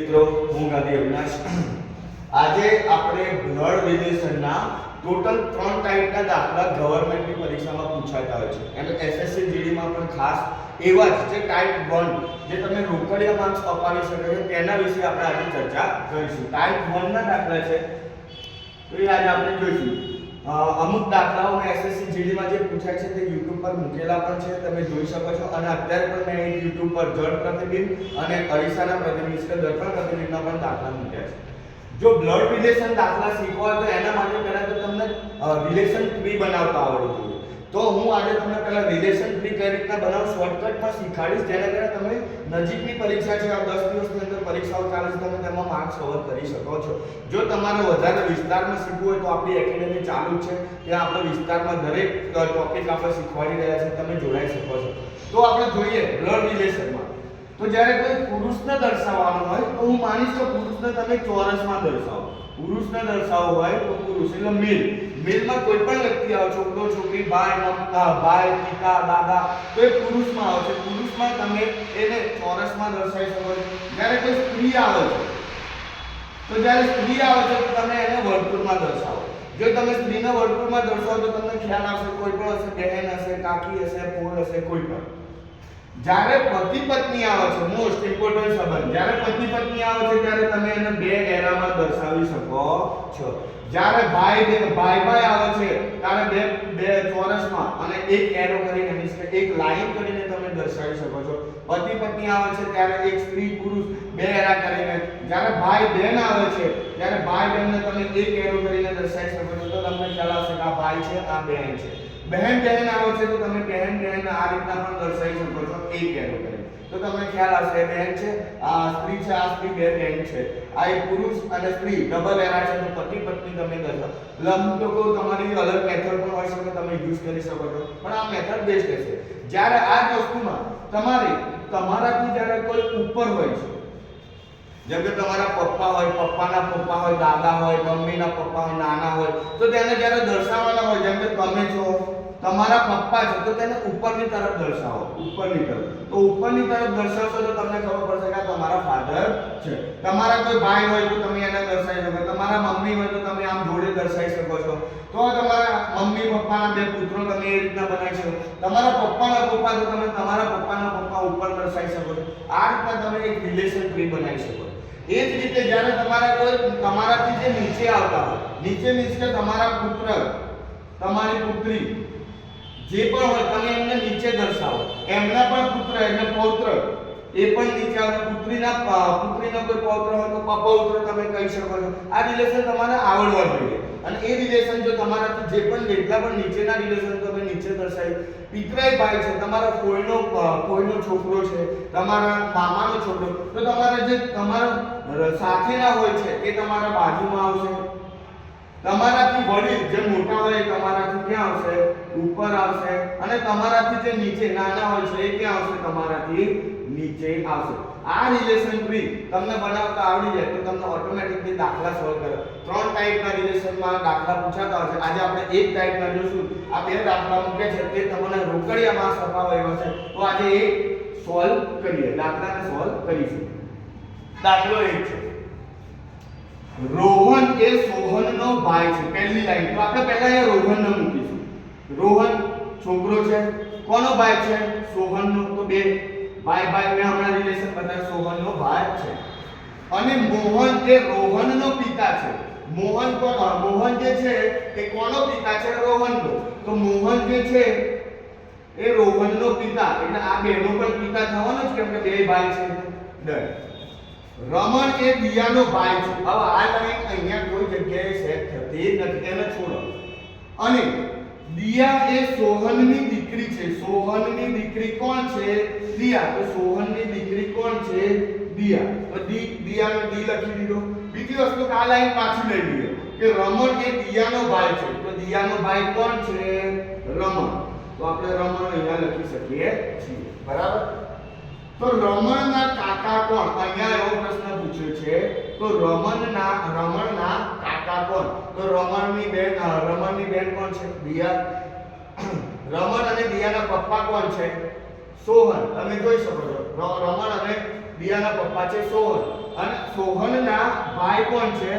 મિત્રો, હું ગાંધી અવિનાશ. આજે આપણે બ્લડ રિલેશનના ટોટલ ત્રણ ટાઈપના દાખલા ગવર્મેન્ટની પરીક્ષામાં પૂછાતા હોય છે. અને એસએસસી જીડીમાં પણ ખાસ એવા જ જે ટાઈપ વન જે તમે રોકડિયા માર્ક્સ અપાવી શકો છો, તેના વિશે આપણે આજે ચર્ચા કરીશું. ટાઈપ વનના દાખલા છે. તો એ આજે આપણે જોઈશું. અમુક દાખલાઓ એસએસસી જીડીમાં જે પૂછાય છે તે યુટ્યુબ પર મૂકેલા પણ છે, તમે જોઈ શકો છો. અને અત્યારે પણ મેં યુટ્યુબ પર જળ પ્રતિબિંબ અને અરીસાના પ્રતિબિંબ કે દર્પણ પ્રતિબિંબના પણ દાખલા મૂક્યા છે. જો બ્લડ રિલેશન દાખલા શીખવા હોય તો એના માટે પહેલા તો તમને રિલેશન ટ્રી બનાવતા આવડવું તો હું આજે તમને પહેલા રિલેશન ટ્રી કઈ રીતના બનાવ શોર્ટકટમાં શીખવાડીશ. જેના કારણે તમે નજીકની પરીક્ષા છે, આ દસ દિવસની અંદર પરીક્ષાઓ ચાલે છે, તમે તેમાં માર્ક્સ કવર કરી શકો છો. જો તમારે વધારે વિસ્તારમાં શીખવું હોય તો આપણી એકેડેમી ચાલુ છે. ત્યાં આપણે વિસ્તારમાં દરેક ટોપિક આપણે શીખવાડી રહ્યા છે તમે જોડાઈ શકો છો. તો આપણે જોઈએ બ્લડ રિલેશનમાં તો જ્યારે કોઈ પુરુષને દર્શાવવાનો હોય, તો હું માનીશ કે પુરુષને તમે ચોરસમાં દર્શાવો. પુરુષને દર્શાવવો હોય તો પુરુષ. એટલે મેલ. મેલમાં કોઈ પણ વ્યક્તિ આવે, છોકરો, છોકરી, ભાઈ ભાઈ, પિતા, દાદા, તો એ પુરુષમાં આવે છે. પુરુષમાં તમે એને ચોરસમાં દર્શાવી શકો છો. જ્યારે કોઈ સ્ત્રી આવે છે, તો જ્યારે સ્ત્રી આવે છે, તો તમે એને વર્તુળમાં દર્શાવો. જો તમે સ્ત્રીને વર્તુળમાં દર્શાવો, તો તમને ખ્યાલ આવશે, કોઈ પણ હશે, બહેન હશે, કાકી હશે, પોર હશે, કોઈ પણ. જ્યારે પતિ પત્ની આવે છે મોસ્ટ ઇમ્પોર્ટન્ટ સંબંધ જ્યારે પતિ પત્ની આવે છે, ત્યારે તમે એને બે દર્શાવી શકો છો. જ્યારે બાય બે બાય બાય આવે છે, ત્યારે બે બે ચોરસમાં અને એક એરો કરીને મીન્સ કે એક લાઈન કરીને તમે દર્શાવી શકો છો. પતિ પત્ની આવે છે, ત્યારે એક સ્ત્રી પુરુષ બે એરા કરીને. જ્યારે ભાઈ બહેન આવે છે, ત્યારે ભાઈ બહેનને તમે એક એરો કરીને દર્શાવી શકો છો. તો તમને ખ્યાલ આવશે કે આ ભાઈ છે, આ બહેન છે. બહેન બહેન આવે છે, તો તમે બહેન બહેન આ રીતના પણ દર્શાવી શકો છો, એક એરો કરીને. તો તમને ખ્યાલ આવશે બેન છે, આ સ્ત્રી છે, આ સ્ત્રી બે બહેન છે. આ એક પુરુષ અને સ્ત્રી ડબલ એના છે, તો પતિ પત્ની તમે દર્શાવો લંબ લોકો તમારી અલગ મેથડ પણ હોય શકે, તમે યુઝ કરી શકો છો. પણ આ મેથડ બેસ્ટ છે જ્યારે આ વસ્તુમાં તમારે, તમારાથી જ્યારે કોઈ ઉપર હોય છે, જેમ કે તમારા પપ્પા હોય, પપ્પાના પપ્પા હોય, દાદા હોય, મમ્મીના પપ્પા હોય, નાના હોય, તો તેને જ્યારે દર્શાવવાના હોય, જેમ કે તમે છો તમારા પપ્પા છે, તો તેને ઉપરની તરફ દર્શાવો. ઉપરની તરફ. તો ઉપરની તરફ દર્શાવશો તો તમને ખબર પડશે કે તમારા ફાધર છે. તમારા કોઈ ભાઈ હોય તો તમે એને દર્શાવી શકો. તમારા મમ્મી હોય તો તમે આમ જોડે દર્શાવી શકો છો. તો તમારા મમ્મી પપ્પાના બે પુત્રો તમે એ રીતના બનાવી શકો. તમારા પપ્પાના પપ્પા તો તમે તમારા પપ્પાના પપ્પા ઉપર દર્શાવી શકો છો. આ રીતના તમે એક રિલેશન ટ્રી બનાવી શકો એ જ રીતે જ્યારે તમારા કોઈ તમારાથી જે નીચે આવતા હોય, નીચે નીચે તમારા પુત્ર, તમારી પુત્રી જે પણ હોય તમે એમને નીચે દર્શાવો. એમના પણ પુત્ર એટલે પૌત્ર. એ પણ નીચે આવે. પુત્રીના પુત્રીનો કોઈ પૌત્ર હોય તો પૌત્ર તમે કહી શકો છો. આ રિલેશન તમારે આવડવા જોઈએ. અને એ રિલેશન જો તમારાથી જે પણ જેટલા પણ નીચેના રિલેશન તમે નીચે દર્શાવી પિતરાય ભાઈ છે, તમારા કોઈનો કોઈનો છોકરો છે, તમારા મામાનો છોકરો, તો તમારા જે તમારા સાથેના હોય છે, એ તમારા બાજુમાં આવશે. તમારાથી વડીલ જે મોટા હોય તમારાથી ક્યાં આવશે? ઉપર આવશે. અને તમારાથી જે નીચે, નાના હોય છે, એ ક્યાં આવશે? તમારાથી નીચે આવશે. આ રિલેશન ટ્રી તમને બનાવતા આવડી જાય તો તમને ઓટોમેટિકલી દાખલા સોલ્વ કરે. ત્રણ ટાઈપના રિલેશનમાં દાખલા પૂછાતા હોય છે. આજે આપણે એક ટાઈપના જોશું. આ બે દાખલા મૂક્યા છે. તે તમને રોકડિયામાં સફાવ એવો છે. તો આજે એ સોલ્વ કરીએ. દાખલાને સોલ્વ કરીશું. દાખલો એક છે. રોહન એ સોહનનો ભાઈ છે, પહેલી લાઈન. તો આપણે પહેલા એ રોહનને મૂકીશું. રોહન છોકરો છે. કોનો ભાઈ છે? સોહનનો. તો બે ભાઈ ભાઈ, મેં હમણાં રિલેશન બતાવ્યું, સોહનનો ભાઈ છે. અને મોહન એ રોહનનો પિતા છે. મોહન કોણ? મોહન જે છે એ કોનો પિતા છે? રોહનનો. તો મોહન જે છે એ રોહનનો પિતા. એટલે આ બેનો પણ પિતા થવાનો જ કેમ કે બે ભાઈ છે? ડન. રમણ એ દિયાનો ભાઈ છે. હવે આ લાઈન અહીંયા કોઈ જગ્યાએ સેટ થતી નથી. એને છોડો. અને દિયા એ સોહનની દીકરી છે. સોહનની દીકરી કોણ છે? દિયા. તો સોહનની દીકરી કોણ છે? દિયા. તો દી, દિયાનો દી લખી દીધો. બીજી વસ્તુ આ લાઈન પાછી લઈ લઈએ કે રમણ એ દિયાનો ભાઈ છે. તો દિયાનો ભાઈ કોણ છે? રમણ. તો આપણે રમણ અહીંયા લખી શકીએ છીએ. બરાબર? તો રમણના કાકા કોણ? અહીંયા એવો પ્રશ્ન પૂછ્યો છે. તો રમણના રમણના કાકા કોણ? તો રમણની બેન રમણની બેન કોણ છે? દિયા રમણ અને દિયાના પપ્પા કોણ છે? સોહન. તમે જોઈ શકો છો. રમણ અને દિયાના પપ્પા છે સોહન. અને સોહનના ભાઈ કોણ છે?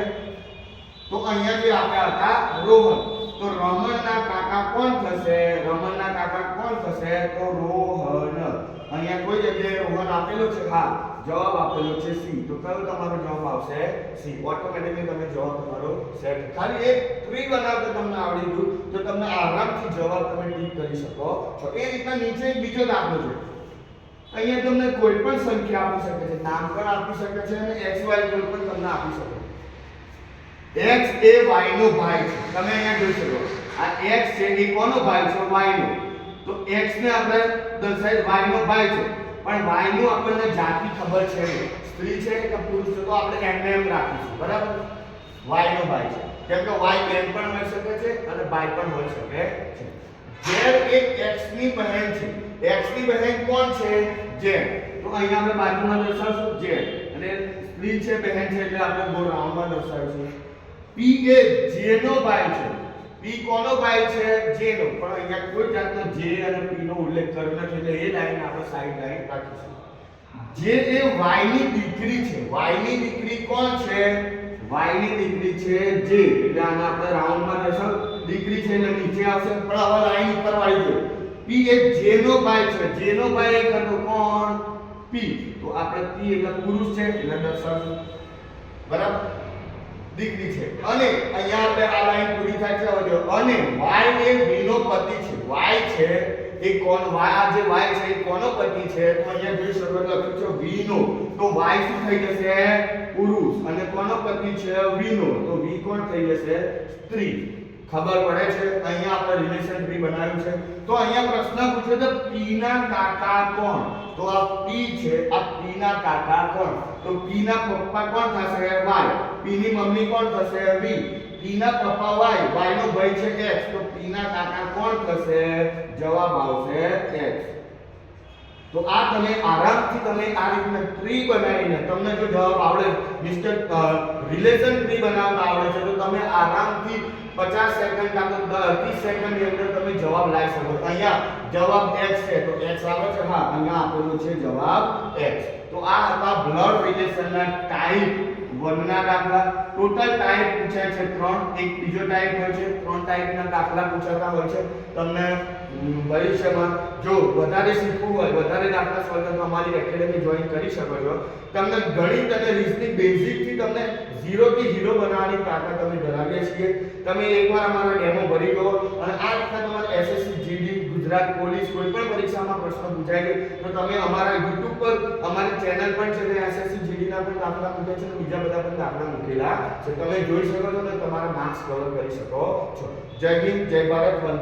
તો અહીંયા જે આપ્યા હતા રોહન. તો રમણના કાકા કોણ થશે? રમણના કાકા કોણ થશે? તો રોહન. અહીંયા કોઈ જગ્યાએ રોહન આપેલો છે? હા, જવાબ આપેલો છે સી. તો કયો તમારો જવાબ આવશે? સી. ઓટોમેટિકલી તમે જવાબ તમારો સેટ ખાલી એક ટ્રી બનાવતા તમને આવડી ગયું. તો તમને આરામથી જવાબ તમે ટીક કરી શકો. છો એ રીતના નીચે એક બીજો દાખલો છે. અહીંયા તમને કોઈ પણ સંખ્યા આપી શકે છે. નામ પણ આપી શકે છે અને એક્સ વાય કોઈ પણ તમને આપી શકે એક્સ એ વાય નો ભાઈ છે. તમે અહીંયા જોઈ શકો. આ એક્સ છે એ કોનો ભાઈ છે? વાય નો. તો x ને આપણે દર્શાવી y નો ભાઈ છે. પણ y નું આપણને જાતિ ખબર છે. સ્ત્રી છે કે પુરુષ છે તો આપણે એમને એમ રાખીશું, બરાબર? Y નો ભાઈ છે. કેમ કે y બેન પણ હોઈ શકે છે અને ભાઈ પણ હોઈ શકે છે. જેમ એક x ની બહેન છે. X ની બહેન કોણ છે? જેમ તો અહીંયા આપણે બાજુમાં દર્શાવશું જેમ અને સ્ત્રી છે, બહેન છે એટલે આપણે ગોળ રાઉન્ડમાં દર્શાવીશું. P એ j નો ભાઈ છે. P કોનો ભાઈ છે? J નો. પણ અહીંયા કોઈ જાતનો j અને p નો ઉલ્લેખ કર્યો નથી, એટલે એ લાઈન આપણે સાઈડ લાઈન રાખીશું. જે એ y ની દીકરી છે. Y ની દીકરી કોણ છે? Y ની દીકરી છે જે એટલે આને આપણે રાઉન્ડમાં દર્શાવ દીકરી છે એટલે નીચે આવશે. પણ હવે લાઈન ઉપર વાળી દો. P એ j નો ભાઈ છે. J નો ભાઈ હતો કોણ? P. તો આપણે p એટલે પુરુષ છે, એટલે દર્શાવશું બરાબર? દીકરી છે. અને અહીંયા આપણે આ લાઈન પૂરી થાય છે હવે અને y એ v નો પતિ છે. y છે, એ કોણ? y આ જે y છે, એ કોનો પતિ છે? તો અહીંયા શકો છો, લખ્યું છે v નો તો y શું થઈ જશે? પુરુષ. અને કોનો પતિ છે? v નો તો v કોણ થઈ જશે? સ્ત્રી. ખબર પડે છે? અહીંયા આપણે રિલેશન ટ્રી બનાવ્યું છે. તો અહીંયા પ્રશ્ન પૂછે તો p ના કાકા કોણ? તો આ p છે, આ p ના કાકા કોણ? તો p ના પપ્પા કોણ થશે? y p ની મમ્મી કોણ થશે? v p ના પપ્પા y y નો ભાઈ છે x. તો p ના કાકા કોણ થશે? જવાબ આવશે x. તો આ તમે આરામથી તમે આ રીતના ટ્રી બનાવીને તમને જો જવાબ આવડે, મિસ્ટર રિલેશન ટ્રી બનાવતા આવડે છે, તો તમે આરામથી 50 સેકન્ડ કાં તો 30 સેકન્ડની અંદર તમે જવાબ લાવી શકો. અહીંયા જવાબ x છે. તો x આવે છે? હા, અહીંયા આપેલું છે જવાબ x. તો આ હતા બ્લડ રિલેશનના ટાઈપ વનના દાખલા. ટોટલ ટાઈપ પૂછાય છે ત્રણ. એક બીજો ટાઈપ હોય છે. ત્રણ ટાઈપના દાખલા પૂછાતા હોય છે. તમને ભવિષ્યમાં જો વધારે શીખવું હોય, વધારે દાખલા સોલ્વ કરવા અમારી એકેડેમી જોઈન કરી શકો છો. તમને ગણિત અને રીઝનિંગ બેઝિકથી તમને ઝીરો થી ઝીરો બનાવવાની તાકાત અમે ધરાવીએ છીએ. તમે એકવાર અમારો ડેમો ભરી દો અને આ રીતના તમારે એસએસસી જીડી ગુજરાત પોલીસ કોઈ પણ પરીક્ષામાં પ્રશ્ન પૂછાય છે, તો તમે અમારા YouTube પર, અમારી ચેનલ પણ છે ને એસએસસી જીડીના પણ દાખલા મૂક્યા છે અને બીજા બધા પણ દાખલા મૂકેલા છે. તમે જોઈ શકો છો અને તમારા માર્ક્સ કવર કરી શકો છો. જય હિન્દ, જય ભારત